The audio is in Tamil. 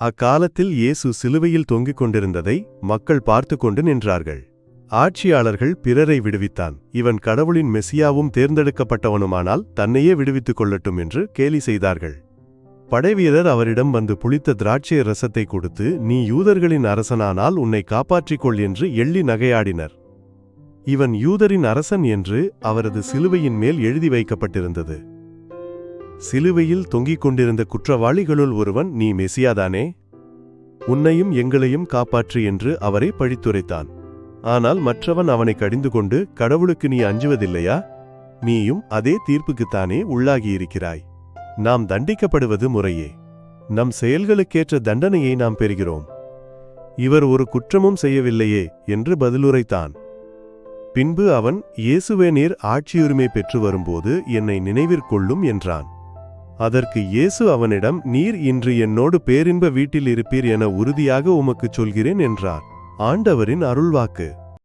அக்காலத்தில் இயேசு சிலுவையில் தொங்கிக் கொண்டிருந்ததை மக்கள் பார்த்து கொண்டு நின்றார்கள். ஆட்சியாளர்கள் பிறரை விடுவித்தான். இவன் கடவுளின் மெசியாவும் தேர்ந்தெடுக்கப்பட்டவனுமானால் தன்னையே விடுவித்துக் கொள்ளட்டும் என்று கேலி செய்தார்கள். படைவீரர் அவரிடம் வந்து புளித்த திராட்சை ரசத்தை கொடுத்து நீ யூதர்களின் அரசனானால் உன்னை காப்பாற்றிக் கொள் என்று எள்ளி நகையாடினர். இவன் யூதரின் அரசன் என்று அவரது சிலுவையின் மேல் எழுதி வைக்கப்பட்டிருந்தது. சிலுவையில் தொங்கிக் கொண்டிருந்த குற்றவாளிகளுள் ஒருவன் நீ மெசியாதானே? உன்னையும் எங்களையும் காப்பாற்று என்று அவரை பழித்துரைத்தான். ஆனால் மற்றவன் அவனை கடிந்து கொண்டு கடவுளுக்கு நீ அஞ்சுவதில்லையா? நீயும் அதே தீர்ப்புக்குத்தானே உள்ளாகியிருக்கிறாய். நாம் தண்டிக்கப்படுவது முறையே. நம் செயல்களுக்கேற்ற தண்டனையை நாம் பெறுகிறோம். இவர் ஒரு குற்றமும் செய்யவில்லையே என்று பதிலுரைத்தான். பின்பு அவன் இயேசுவே நீர் ஆட்சியுரிமை பெற்று வரும்போது என்னை நினைவிற்கொள்ளும் என்றான். அதற்கு இயேசு அவனிடம் நீர் இன்று என்னோடு பேரின்ப வீட்டில் இருப்பீர் என உறுதியாக உமக்குச் சொல்கிறேன் என்றார். ஆண்டவரின் அருள்வாக்கு.